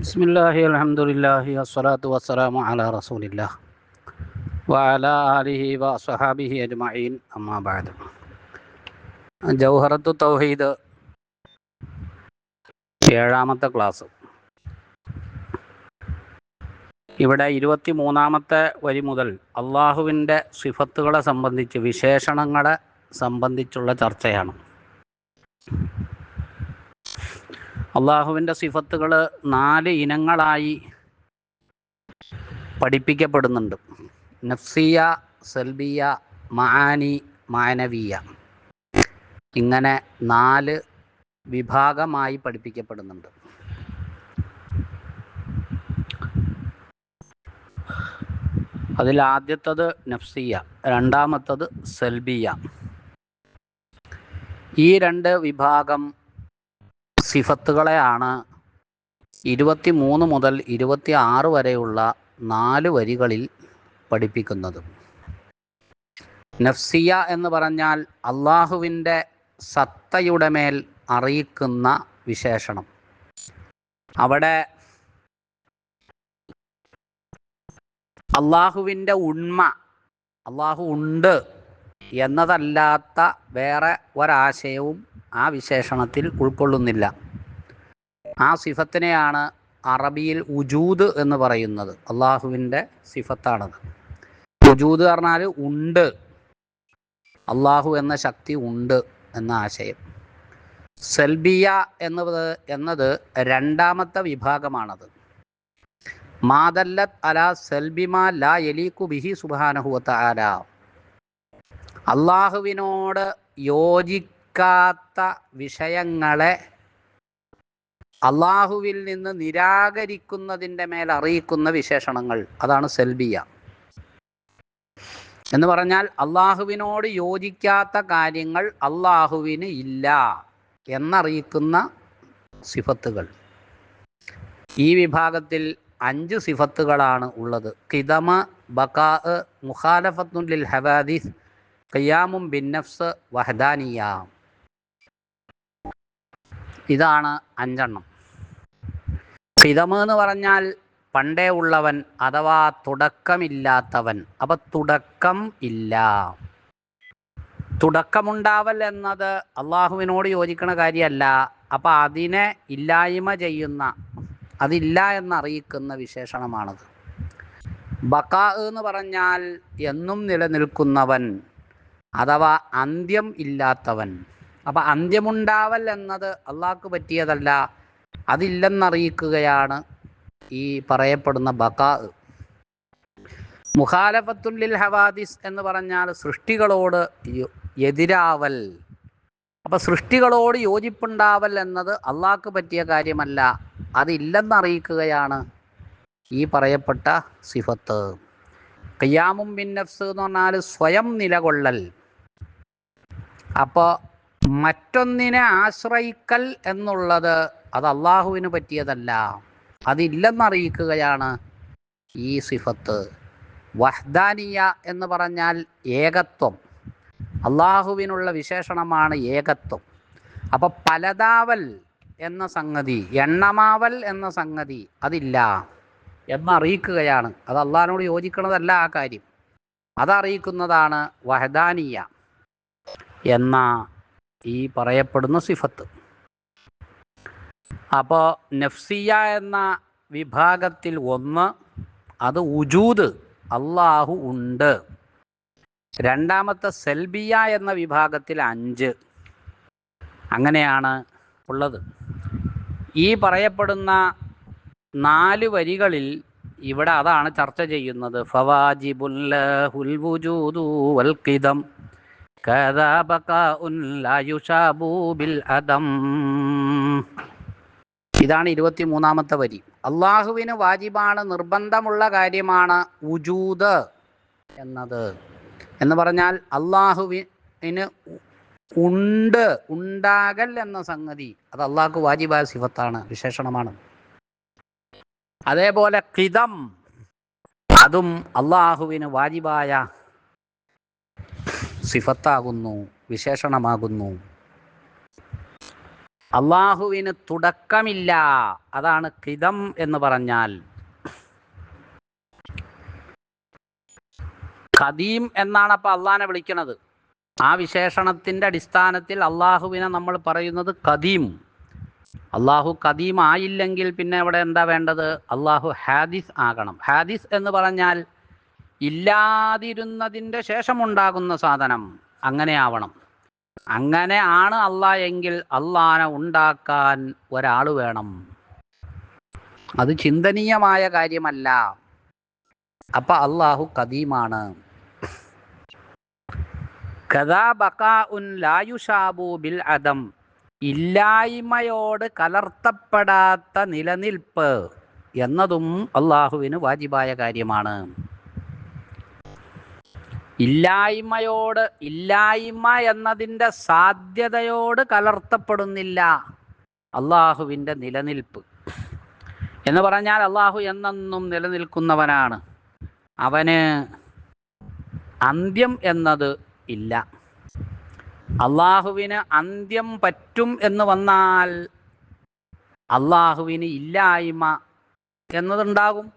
ബിസ്മില്ലാഹി അലഹമുല്ലാഹി അസ്വലാത്തു വസ്സലാമു അല റസൂലില്ല വഅല ആലിഹി വ സഹാബിഹി അജ്മഈൻ അമ്മാബാദ് ജൗഹറത്തു തൗഹീദ് ഏഴാമത്തെ ക്ലാസ്. ഇവിടെ ഇരുപത്തി മൂന്നാമത്തെ വരി മുതൽ അള്ളാഹുവിന്റെ സിഫത്തുകളെ സംബന്ധിച്ച് വിശേഷണങ്ങളെ സംബന്ധിച്ചുള്ള ചർച്ചയാണ്. അള്ളാഹുവിന്റെ സിഫത്തുകൾ നാല് ഇനങ്ങളായി പഠിപ്പിക്കപ്പെടുന്നുണ്ട്. നഫ്സിയ സെൽബിയ മഹാനി മാനവീയ. ഇങ്ങനെ നാല് വിഭാഗമായി പഠിപ്പിക്കപ്പെടുന്നുണ്ട്. അതിൽ ആദ്യത്തത് നഫ്സിയ രണ്ടാമത്തത് സെൽബിയ. ഈ രണ്ട് വിഭാഗം സിഫത്തുകളെയാണ് ഇരുപത്തി മൂന്ന് മുതൽ ഇരുപത്തി ആറ് വരെയുള്ള നാല് വരികളിൽ പഠിപ്പിക്കുന്നത്. നഫ്സിയ എന്ന് പറഞ്ഞാൽ അള്ളാഹുവിന്റെ സത്തയുടെ മേൽ അറിയിക്കുന്ന വിശേഷണം. അവിടെ അള്ളാഹുവിന്റെ ഉണ്മ അള്ളാഹു ഉണ്ട് എന്നതല്ലാത്ത വേറെ ഒരാശയവും ആ വിശേഷണത്തിൽ ഉൾക്കൊള്ളുന്നില്ല. ആ സിഫത്തിനെയാണ് അറബിയിൽ ഉജൂദ് എന്ന് പറയുന്നത്. അള്ളാഹുവിന്റെ സിഫത്താണത്. ഉജൂദ് പറഞ്ഞാൽ ഉണ്ട്. അള്ളാഹു എന്ന ശക്തി ഉണ്ട് എന്ന ആശയം. സെൽബിയ എന്നത് എന്നത് രണ്ടാമത്തെ വിഭാഗമാണത്. മാദല്ലത്ത് അല സെൽബിമ ലാ എലീക്കു ബിഹി സുബാനഹുവത്ത അല അള്ളാഹുവിനോട് യോജിക്കാത്ത വിഷയങ്ങളെ അള്ളാഹുവിൽ നിന്ന് നിരാകരിക്കുന്നതിന്റെ മേൽ അറിയിക്കുന്ന വിശേഷണങ്ങൾ. അതാണ് സെൽബിയ. എന്ന് പറഞ്ഞാൽ അള്ളാഹുവിനോട് യോജിക്കാത്ത കാര്യങ്ങൾ അള്ളാഹുവിന് ഇല്ല എന്നറിയിക്കുന്ന സിഫത്തുകൾ. ഈ വിഭാഗത്തിൽ അഞ്ച് സിഫത്തുകളാണ് ഉള്ളത്. കിതമ ബക്കാ മുഖാലഫത്തുൽ ഹവാദിസ് ഖിയാമും ബിന്നഫ്സ് വഹദാനിയ. ഇതാണ് അഞ്ചെണ്ണം. ഹിതമ് എന്ന് പറഞ്ഞാൽ പണ്ടേ ഉള്ളവൻ അഥവാ തുടക്കമില്ലാത്തവൻ. അപ്പൊ തുടക്കം ഇല്ല. തുടക്കമുണ്ടാവൽ എന്നത് അള്ളാഹുവിനോട് യോജിക്കണ കാര്യമല്ല അപ്പൊ അതിനെ ഇല്ലായ്മ ചെയ്യുന്ന അതില്ല എന്നറിയിക്കുന്ന വിശേഷണമാണത്. ബക്കാ എന്ന് പറഞ്ഞാൽ എന്നും നിലനിൽക്കുന്നവൻ അഥവാ അന്ത്യം ഇല്ലാത്തവൻ. അപ്പം അന്ത്യമുണ്ടാവൽ എന്നത് അള്ളാഹ്ക്ക് പറ്റിയതല്ല. അതില്ലെന്നറിയിക്കുകയാണ് ഈ പറയപ്പെടുന്ന ബക്കാ മുഖാലഫത്തുല്ലിൽ ഹവാദിസ് എന്ന് പറഞ്ഞാൽ സൃഷ്ടികളോട് എതിരാവൽ. അപ്പൊ സൃഷ്ടികളോട് യോജിപ്പുണ്ടാവൽ എന്നത് അള്ളാഹ്ക്ക് പറ്റിയ കാര്യമല്ല. അതില്ലെന്നറിയിക്കുകയാണ് ഈ പറയപ്പെട്ട സിഫത്ത്. കയ്യാമും ബിൻ നഫ്സ് എന്ന് പറഞ്ഞാൽ സ്വയം നിലകൊള്ളൽ. അപ്പോൾ മറ്റൊന്നിനെ ആശ്രയിക്കൽ എന്നുള്ളത് അത് അള്ളാഹുവിന് പറ്റിയതല്ല. അതില്ലെന്നറിയിക്കുകയാണ് ഈ സിഫത്ത്. വഹ്ദാനിയ എന്ന് പറഞ്ഞാൽ ഏകത്വം. അള്ളാഹുവിനുള്ള വിശേഷണമാണ് ഏകത്വം. അപ്പൊ പലതാവൽ എന്ന സംഗതി എണ്ണമാവൽ എന്ന സംഗതി അതില്ല എന്നറിയിക്കുകയാണ്. അത് അള്ളാഹിനോട് യോജിക്കുന്നതല്ല ആ കാര്യം. അതറിയിക്കുന്നതാണ് വഹദാനിയ എന്ന ഈ പറയപ്പെടുന്ന സിഫത്ത്. അപ്പോൾ നഫ്സിയ എന്ന വിഭാഗത്തിൽ ഒന്ന് അത് ഉജൂദ് അള്ളാഹു ഉണ്ട്. രണ്ടാമത്തെ സെൽബിയ എന്ന വിഭാഗത്തിൽ അഞ്ച്. അങ്ങനെയാണ് ഉള്ളത്. ഈ പറയപ്പെടുന്ന നാല് വരികളിൽ ഇവിടെ അതാണ് ചർച്ച ചെയ്യുന്നത്. ഫവാജിബുൽ വൽ ഖിദം. ഇതാണ് ഇരുപത്തി മൂന്നാമത്തെ വരി. അള്ളാഹുവിന് വാജിബാണ് നിർബന്ധമുള്ള കാര്യമാണ് ഉജൂദ് എന്നത്. എന്ന് പറഞ്ഞാൽ അള്ളാഹുവിന് ഉണ്ട് ഉണ്ടാകൽ എന്ന സംഗതി അത് അള്ളാഹ്ക്ക് വാജിബായ സിഫത്താണ് വിശേഷണമാണ്. അതേപോലെ കിതം അതും അള്ളാഹുവിന് വാജിബായ സിഫത്താകുന്നു വിശേഷണമാകുന്നു. അള്ളാഹുവിന് തുടക്കമില്ല. അതാണ് കിതം എന്ന് പറഞ്ഞാൽ. ഖദീം എന്നാണ് അപ്പൊ അള്ളാഹിനെ വിളിക്കുന്നത് ആ വിശേഷണത്തിന്റെ അടിസ്ഥാനത്തിൽ അള്ളാഹുവിനെ നമ്മൾ പറയുന്നത് കദീം അള്ളാഹു കദീം ആയില്ലെങ്കിൽ പിന്നെ അവിടെ എന്താ വേണ്ടത്? അള്ളാഹു ഹാദിസ് ആകണം. ഹാദിസ് എന്ന് പറഞ്ഞാൽ ഇല്ലാതിരുന്നതിന്റെ ശേഷമുണ്ടാകുന്ന സാധനം അങ്ങനെ ആവണം അങ്ങനെ ആണ് അള്ളാ എങ്കിൽ അള്ളാനെ ഉണ്ടാക്കാൻ ഒരാൾ വേണം. അത് ചിന്തനീയമായ കാര്യമല്ല. അപ്പൊ അള്ളാഹു കദീമാണ് ബിൽ അദം. ഇല്ലായ്മയോട് കലർത്തപ്പെടാത്ത നിലനിൽപ്പ് എന്നതും അള്ളാഹുവിന് വാജിബായ കാര്യമാണ്. ഇല്ലായ്മയോട് ഇല്ലായ്മ എന്നതിന്റെ സാധ്യതയോട് കലർത്തപ്പെടുന്നില്ല. അള്ളാഹുവിന്റെ നിലനിൽപ്പ്. എന്ന് പറഞ്ഞാൽ അള്ളാഹു എന്നെന്നും നിലനിൽക്കുന്നവനാണ്. അവന് അന്ത്യം എന്നത് ഇല്ല. അള്ളാഹുവിന് അന്ത്യം പറ്റും എന്ന് വന്നാൽ അള്ളാഹുവിന് ഇല്ലായ്മ എന്നതുണ്ടാകും.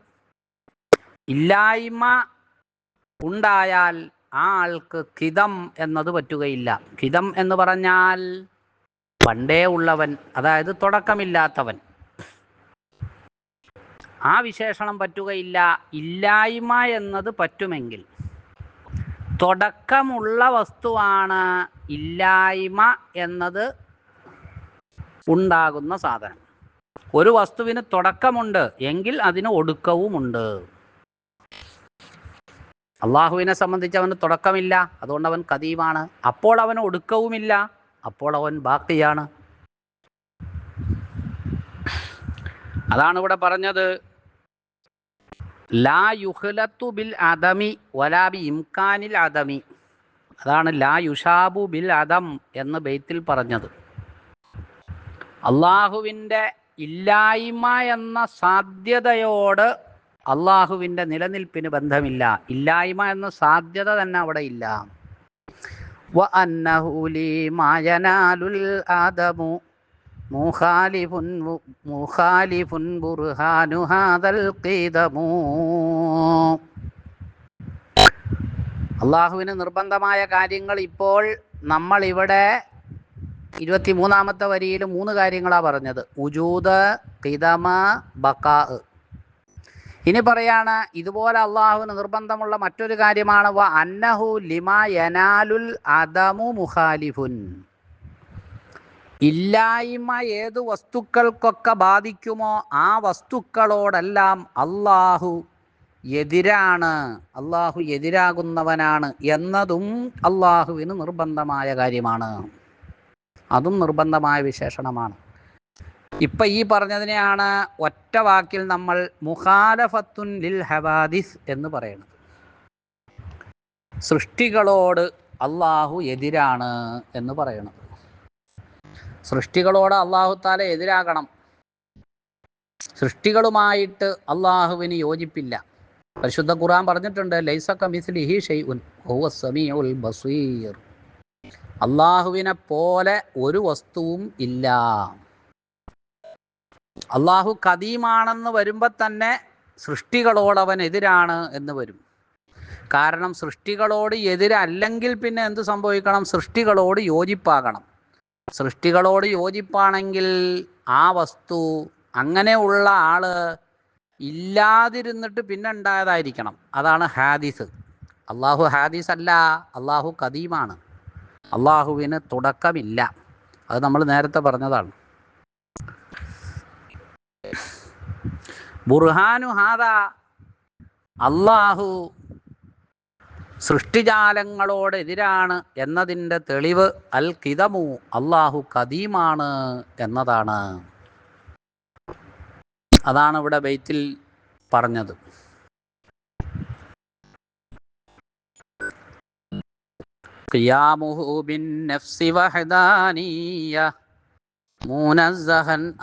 ഇല്ലായ്മ ഉണ്ടായാൽ ആ ആൾക്ക് ഖിതം എന്നത് പറ്റുകയില്ല. ഖിതം എന്ന് പറഞ്ഞാൽ പണ്ടേ ഉള്ളവൻ അതായത് തുടക്കമില്ലാത്തവൻ. ആ വിശേഷണം പറ്റുകയില്ല ഇല്ലായ്മ എന്നത് പറ്റുമെങ്കിൽ. തുടക്കമുള്ള വസ്തുവാണ് ഇല്ലായ്മ എന്നത് ഉണ്ടാകുന്ന സാധനം. ഒരു വസ്തുവിന് തുടക്കമുണ്ട് എങ്കിൽ അതിന് ഒടുക്കവുമുണ്ട്. അള്ളാഹുവിനെ സംബന്ധിച്ച് അവന് തുടക്കമില്ല. അതുകൊണ്ട് അവൻ കദീമാണ് അപ്പോൾ അവന് ഒടുക്കവുമില്ല. അപ്പോൾ അവൻ ബാക്കിയാണ്. അതാണ് ഇവിടെ പറഞ്ഞത്. ലാ യുഹ്ലത്തു ബിൽ അദമി വലാ ബി ഇംകാനിൽ അദമി. അതാണ് ലാ യുഷാബു ബിൽ അദം എന്ന് ബെയ്ത്തിൽ പറഞ്ഞത്. അള്ളാഹുവിന്റെ ഇല്ലായ്മ എന്ന സാധ്യതയോട് അള്ളാഹുവിന്റെ നിലനിൽപ്പിന് ബന്ധമില്ല. ഇല്ലായ്മ എന്ന സാധ്യത തന്നെ അവിടെ ഇല്ല. അള്ളാഹുവിന് നിർബന്ധമായ കാര്യങ്ങൾ ഇപ്പോൾ നമ്മൾ ഇവിടെ ഇരുപത്തിമൂന്നാമത്തെ വരിയിൽ മൂന്ന് കാര്യങ്ങളാണ് പറഞ്ഞത്. ഉജൂദ് കിതമ ബക്കാ. ഇനി പറയാണ് ഇതുപോലെ അള്ളാഹുവിന് നിർബന്ധമുള്ള മറ്റൊരു കാര്യമാണ് വ അന്നഹു ലിമ യനാലുൽ അദമു മുഖാലിഫുൻ. ഇല്ലായ്മ ഏത് വസ്തുക്കൾക്കൊക്കെ ബാധിക്കുമോ ആ വസ്തുക്കളോടെല്ലാം അള്ളാഹു എതിരാണ് അള്ളാഹു എതിരാകുന്നവനാണ് എന്നതും അള്ളാഹുവിന് നിർബന്ധമായ കാര്യമാണ്. അതും നിർബന്ധമായ വിശേഷണമാണ്. ഇപ്പം ഈ പറഞ്ഞതിനെയാണ് ഒറ്റ വാക്കിൽ നമ്മൾ മുഖാലഫത്തുൻ ലിൽ ഹവാദിസ് എന്ന് പറയുന്നത് സൃഷ്ടികളോട് അള്ളാഹു എതിരാണ് എന്ന് പറയണം സൃഷ്ടികളോട് അള്ളാഹു താല എതിരാകണം. സൃഷ്ടികളുമായിട്ട് അള്ളാഹുവിന് യോജിപ്പില്ല. പരിശുദ്ധ ഖുർആൻ പറഞ്ഞിട്ടുണ്ട് ഹുവ സമീഉൽ ബസീർ. അള്ളാഹുവിനെ പോലെ ഒരു വസ്തുവും ഇല്ല. അള്ളാഹു കദീമാണെന്ന് വരുമ്പോൾ തന്നെ സൃഷ്ടികളോടവൻ എതിരാണ് എന്ന് വരും. കാരണം സൃഷ്ടികളോട് എതിരല്ലെങ്കിൽ പിന്നെ എന്ത് സംഭവിക്കണം? സൃഷ്ടികളോട് യോജിപ്പാകണം. സൃഷ്ടികളോട് യോജിപ്പാണെങ്കിൽ ആ വസ്തു അങ്ങനെയുള്ള ആൾ ഇല്ലാതിരുന്നിട്ട് പിന്നെ ഉണ്ടായതായിരിക്കണം അതാണ് ഹാദിസ്. അള്ളാഹു ഹാദിസ് അല്ല അള്ളാഹു കദീമാണ് അള്ളാഹുവിന് തുടക്കമില്ല. അത് നമ്മൾ നേരത്തെ പറഞ്ഞതാണ്. ബുർഹാനു ഹാദ. അള്ളാഹു സൃഷ്ടിജാലങ്ങളോടെതിരാണ് എന്നതിന്റെ തെളിവ് അൽ കിതമു അള്ളാഹു കദീമാണ് എന്നതാണ്. അതാണ് ഇവിടെ ബെയ്ത്തിൽ പറഞ്ഞത്.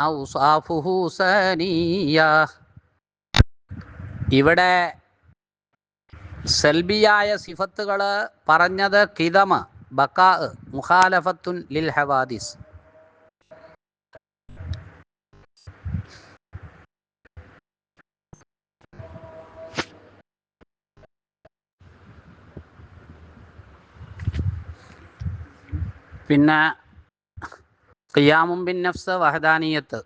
ഔസാഫുഹു സനിയ. ഇവിടെ സെൽബിയായ സിഫത്തുകൾ പറഞ്ഞത് കിതമ ബക്കാ മുഖാലഫത്തുൻ ലിൽ ഹവാദിസ്. പിന്നെ ഖിയാമും ബിൻ നഫ്സ് വഹദാനിയത്ത്.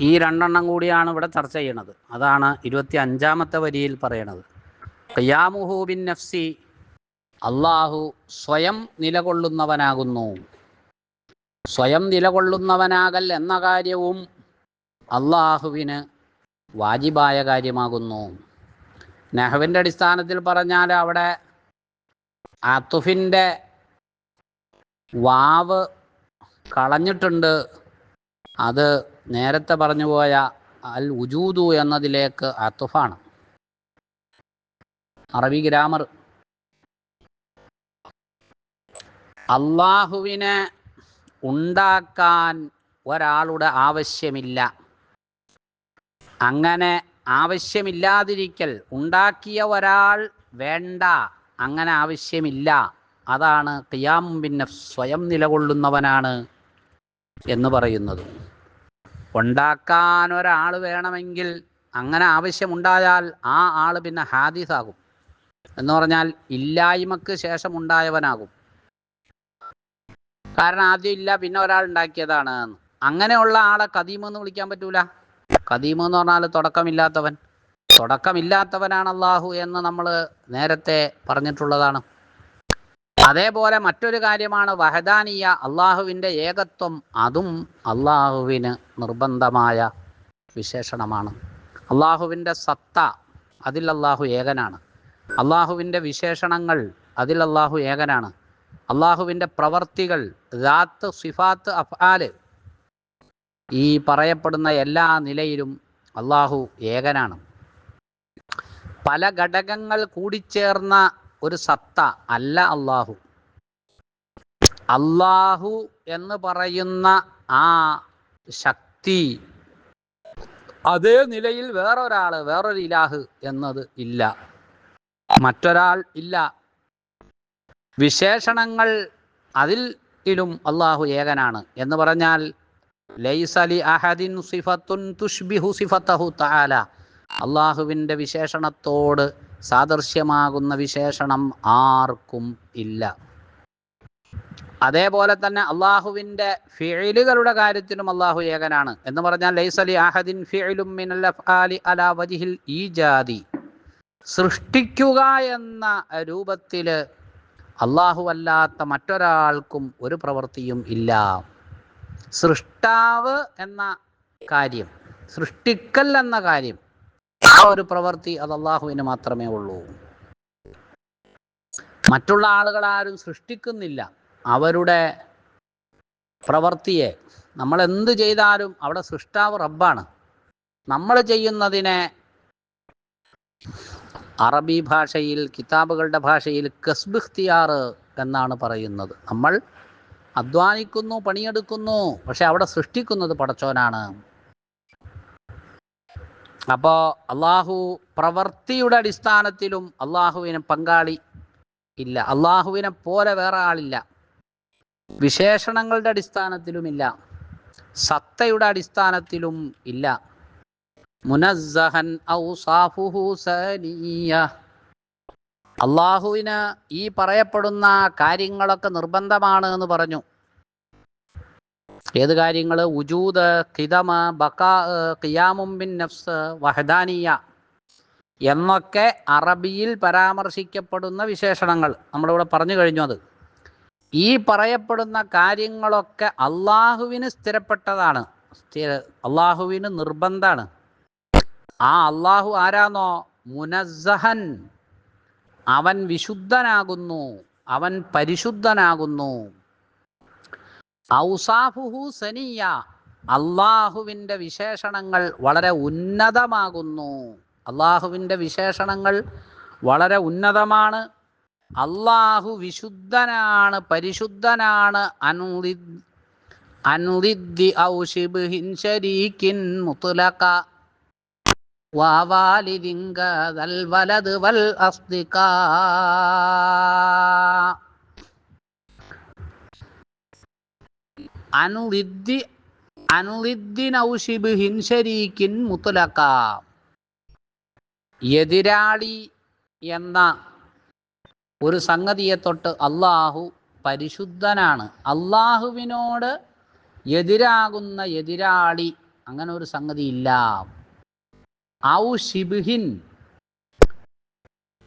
ഈ രണ്ടെണ്ണം കൂടിയാണ് ഇവിടെ ചർച്ച ചെയ്യണത്. അതാണ് ഇരുപത്തി അഞ്ചാമത്തെ വരിയിൽ പറയണത്. ഖിയാമുഹു ബിൻ നഫ്സി അള്ളാഹു സ്വയം നിലകൊള്ളുന്നവനാകുന്നു. സ്വയം നിലകൊള്ളുന്നവനാകൽ എന്ന കാര്യവും അള്ളാഹുവിന് വാജിബായ കാര്യമാകുന്നു. നെഹവിന്റെ അടിസ്ഥാനത്തിൽ പറഞ്ഞാൽ അവിടെ അത്തുഫിന്റെ വാവ് കളഞ്ഞിട്ടുണ്ട്. അത് നേരത്തെ പറഞ്ഞു പോയ അൽ ഉജൂദു എന്നതിലേക്ക് അത്തുഫാണ്. അറബി ഗ്രാമർ. അള്ളാഹുവിനെ ഉണ്ടാക്കാൻ ഒരാളുടെ ആവശ്യമില്ല. അങ്ങനെ ആവശ്യമില്ലാതിരിക്കൽ ഉണ്ടാക്കിയ ഒരാൾ വേണ്ട അങ്ങനെ ആവശ്യമില്ല. അതാണ് ഖിയാം പിന്നെ സ്വയം നിലകൊള്ളുന്നവനാണ് എന്ന് പറയുന്നത്. ഉണ്ടാക്കാൻ ഒരാൾ വേണമെങ്കിൽ അങ്ങനെ ആവശ്യമുണ്ടായാൽ ആ ആൾ പിന്നെ ഹാദിസാകും. എന്ന് പറഞ്ഞാൽ ഇല്ലായ്മക്ക് ശേഷം ഉണ്ടായവനാകും കാരണം ആദ്യം ഇല്ല പിന്നെ ഒരാൾ ഉണ്ടാക്കിയതാണ്. അങ്ങനെയുള്ള ആളെ കദീമെന്ന് വിളിക്കാൻ പറ്റൂല. കദീമ എന്ന് പറഞ്ഞാൽ തുടക്കമില്ലാത്തവൻ. തുടക്കമില്ലാത്തവനാണ് അള്ളാഹു എന്ന് നമ്മൾ നേരത്തെ പറഞ്ഞിട്ടുള്ളതാണ്. അതേപോലെ മറ്റൊരു കാര്യമാണ് വഹദാനിയ അള്ളാഹുവിന്റെ ഏകത്വം അതും അള്ളാഹുവിന് നിർബന്ധമായ വിശേഷണമാണ്. അള്ളാഹുവിന്റെ സത്ത അതിൽ അള്ളാഹു ഏകനാണ്. അള്ളാഹുവിന്റെ വിശേഷണങ്ങൾ അതിൽ അള്ളാഹു ഏകനാണ്. അള്ളാഹുവിന്റെ പ്രവർത്തികൾ ദാത്ത് സിഫാത്ത് അഫ്ആൽ ഈ പറയപ്പെടുന്ന എല്ലാ നിലയിലും അള്ളാഹു ഏകനാണ്. പല ഘടകങ്ങൾ കൂടിച്ചേർന്ന ഒരു സത്ത അല്ല അള്ളാഹു അള്ളാഹു എന്ന് പറയുന്ന ആ ശക്തി അതേ നിലയിൽ വേറൊരാൾ വേറൊരു ഇലാഹ് എന്നത് ഇല്ല. മറ്റൊരാൾ ഇല്ല. വിശേഷണങ്ങൾ അതിലും അള്ളാഹു ഏകനാണ്. എന്ന് പറഞ്ഞാൽ ലൈസലി അഹദിൻ സിഫത്തുൻ തുഷ്ബിഹു സിഫത്തഹു തആല. അള്ളാഹുവിന്റെ വിശേഷണത്തോട് സാദൃശ്യമാകുന്ന വിശേഷണം ആർക്കും ഇല്ല. അതേപോലെ തന്നെ അള്ളാഹുവിന്റെ ഫിഴിലുകളുടെ കാര്യത്തിലും അള്ളാഹു ഏകനാണ്. എന്ന് പറഞ്ഞാൽ ലൈസലി അഹദിൻ ഫിഴിലും മിനൽ അഫ്ആലി വജിഹിൽ ഈജാദി. സൃഷ്ടിക്കുക എന്ന രൂപത്തിൽ അള്ളാഹു അല്ലാത്ത മറ്റൊരാൾക്കും ഒരു പ്രവൃത്തിയും ഇല്ല. സൃഷ്ടാവ് എന്ന കാര്യം സൃഷ്ടിക്കൽ എന്ന കാര്യം ആ ഒരു പ്രവൃത്തി അത് അള്ളാഹുവിന് മാത്രമേ ഉള്ളൂ. മറ്റുള്ള ആളുകൾ ആരും സൃഷ്ടിക്കുന്നില്ല. അവരുടെ പ്രവൃത്തിയെ നമ്മൾ എന്ത് ചെയ്താലും അവിടെ സൃഷ്ടാവ് റബ്ബാണ്. നമ്മൾ ചെയ്യുന്നതിനെ അറബി ഭാഷയിൽ കിതാബുകളുടെ ഭാഷയിൽ കസ്ബിഖ്തിയാർ എന്നാണ് പറയുന്നത്. നമ്മൾ അധ്വാനിക്കുന്നു പണിയെടുക്കുന്നു പക്ഷെ അവിടെ സൃഷ്ടിക്കുന്നത് പടച്ചോനാണ്. അപ്പോൾ അള്ളാഹു പ്രവൃത്തിയുടെ അടിസ്ഥാനത്തിലും അള്ളാഹുവിന് പങ്കാളി ഇല്ല. അള്ളാഹുവിനെ പോലെ വേറെ ആളില്ല. വിശേഷണങ്ങളുടെ അടിസ്ഥാനത്തിലും ഇല്ല. സത്തയുടെ അടിസ്ഥാനത്തിലും ഇല്ല. മുനസ്സഹൻ അള്ളാഹുവിന് ഈ പറയപ്പെടുന്ന കാര്യങ്ങളൊക്കെ നിർബന്ധമാണ് എന്ന് പറഞ്ഞു. ഏത് കാര്യങ്ങൾ ഉജൂദ് കിതമ ബക്കാ ഖിയാമും ബിൻ നഫ്സ് വഹദാനിയ എന്നൊക്കെ അറബിയിൽ പരാമർശിക്കപ്പെടുന്ന വിശേഷണങ്ങൾ. നമ്മളിവിടെ പറഞ്ഞു കഴിഞ്ഞു അത്. ഈ പറയപ്പെടുന്ന കാര്യങ്ങളൊക്കെ അള്ളാഹുവിന് സ്ഥിരപ്പെട്ടതാണ്. സ്ഥിര അള്ളാഹുവിന് നിർബന്ധമാണ്. ആ അള്ളാഹു ആരാന്നോ? മുനസഹൻ അവൻ വിശുദ്ധനാകുന്നു. അവൻ പരിശുദ്ധനാകുന്നു. ഔസാഫുഹു സനിയ. അള്ളാഹുവിന്റെ വിശേഷണങ്ങൾ വളരെ ഉന്നതമാകുന്നു. അള്ളാഹുവിന്റെ വിശേഷണങ്ങൾ വളരെ ഉന്നതമാണ്. അള്ളാഹു വിശുദ്ധനാണ് പരിശുദ്ധനാണ്. അനുദിദ്ധി വൽ അനുദിദ്ദി അനുലിദ്ദിനൗഷിബ് ഹിൻഷരീക്കിൻ മുത്തലക്ക എതിരാളി എന്ന ഒരു സംഗതിയെ തൊട്ട് അള്ളാഹു പരിശുദ്ധനാണ്. അള്ളാഹുവിനോട് എതിരാകുന്ന എതിരാളി അങ്ങനെ ഒരു സംഗതി ഇല്ല ഔ ഷിബിഹിൻ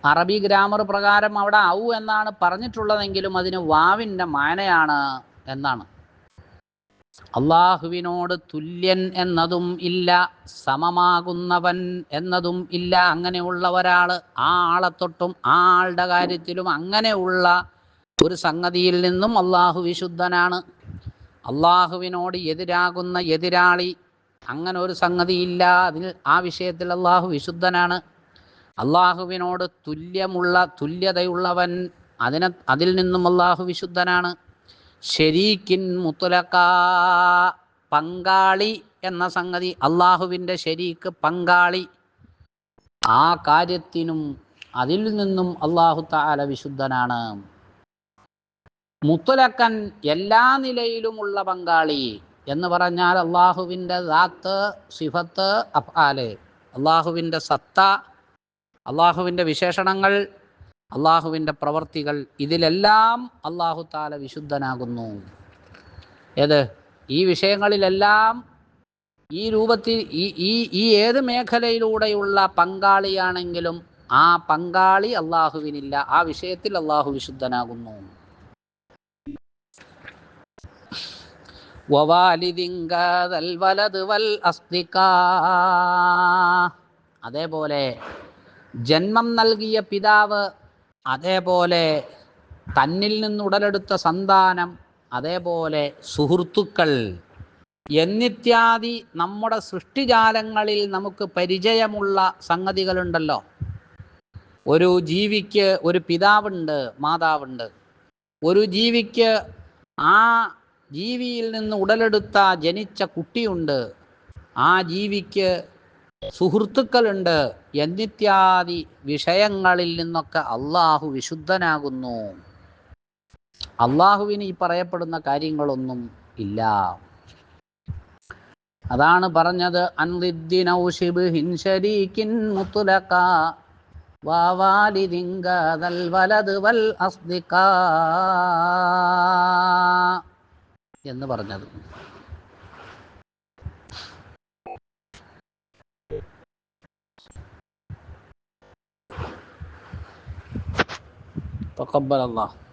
അറബി ഗ്രാമർ പ്രകാരം അവിടെ ഔ എന്നാണ് പറഞ്ഞിട്ടുള്ളതെങ്കിലും അതിന് വാവിന്റെ മാനയാണ് എന്നാണ്. അള്ളാഹുവിനോട് തുല്യൻ എന്നതും ഇല്ല സമമാകുന്നവൻ എന്നതും ഇല്ല. അങ്ങനെയുള്ള ഒരാൾ ആ ആളെ തൊട്ടും ആ ആളുടെ കാര്യത്തിലും അങ്ങനെയുള്ള ഒരു സംഗതിയിൽ നിന്നും അള്ളാഹു വിശുദ്ധനാണ്. അള്ളാഹുവിനോട് എതിരാകുന്ന എതിരാളി അങ്ങനെ ഒരു സംഗതിയില്ല. അതിൽ ആ വിഷയത്തിൽ അള്ളാഹു വിശുദ്ധനാണ്. അള്ളാഹുവിനോട് തുല്യമുള്ള തുല്യതയുള്ളവൻ അതിനെ അതിൽ നിന്നും അള്ളാഹു വിശുദ്ധനാണ്. ഷെരീക്കിൻ മുത്തുലക്ക പങ്കാളി എന്ന സംഗതി അള്ളാഹുവിന്റെ ഷെരീക്ക് പങ്കാളി. ആ കാര്യത്തിനും അതിൽ നിന്നും അള്ളാഹു താല വിശുദ്ധനാണ്. മുത്തുലക്കൻ എല്ലാ നിലയിലുമുള്ള പങ്കാളി എന്ന് പറഞ്ഞാൽ അള്ളാഹുവിന്റെ ദാത്ത് സിഫത്ത് അഫാൽ അള്ളാഹുവിന്റെ സത്ത അള്ളാഹുവിന്റെ വിശേഷണങ്ങൾ അള്ളാഹുവിന്റെ പ്രവർത്തികൾ ഇതിലെല്ലാം അള്ളാഹു താല വിശുദ്ധനാകുന്നു. ഏത്? ഈ വിഷയങ്ങളിലെല്ലാം ഈ രൂപത്തിൽ ഈ ഈ ഈ ഏത് മേഖലയിലൂടെയുള്ള പങ്കാളിയാണെങ്കിലും ആ പങ്കാളി അള്ളാഹുവിനില്ല. ആ വിഷയത്തിൽ അള്ളാഹു വിശുദ്ധനാകുന്നു. അതേപോലെ ജന്മം നൽകിയ പിതാവ് അതേപോലെ തന്നിൽ നിന്ന് ഉടലെടുത്ത സന്താനം അതേപോലെ സുഹൃത്തുക്കൾ എന്നിത്യാദി നമ്മുടെ സൃഷ്ടിജാലങ്ങളിൽ നമുക്ക് പരിചയമുള്ള സംഗതികളുണ്ടല്ലോ. ഒരു ജീവിക്ക് ഒരു പിതാവുണ്ട് മാതാവുണ്ട്. ഒരു ജീവിക്ക് ആ ജീവിയിൽ നിന്ന് ഉടലെടുത്ത ജനിച്ച കുട്ടിയുണ്ട്. ആ ജീവിക്ക് സുഹൃത്തുക്കളുണ്ട്. എന്നിത്യാദി വിഷയങ്ങളിൽ നിന്നൊക്കെ അള്ളാഹു വിശുദ്ധനാകുന്നു. അള്ളാഹുവിന് ഈ പറയപ്പെടുന്ന കാര്യങ്ങളൊന്നും ഇല്ല. അതാണ് പറഞ്ഞത് എന്ന് പറഞ്ഞത്. تقبل الله.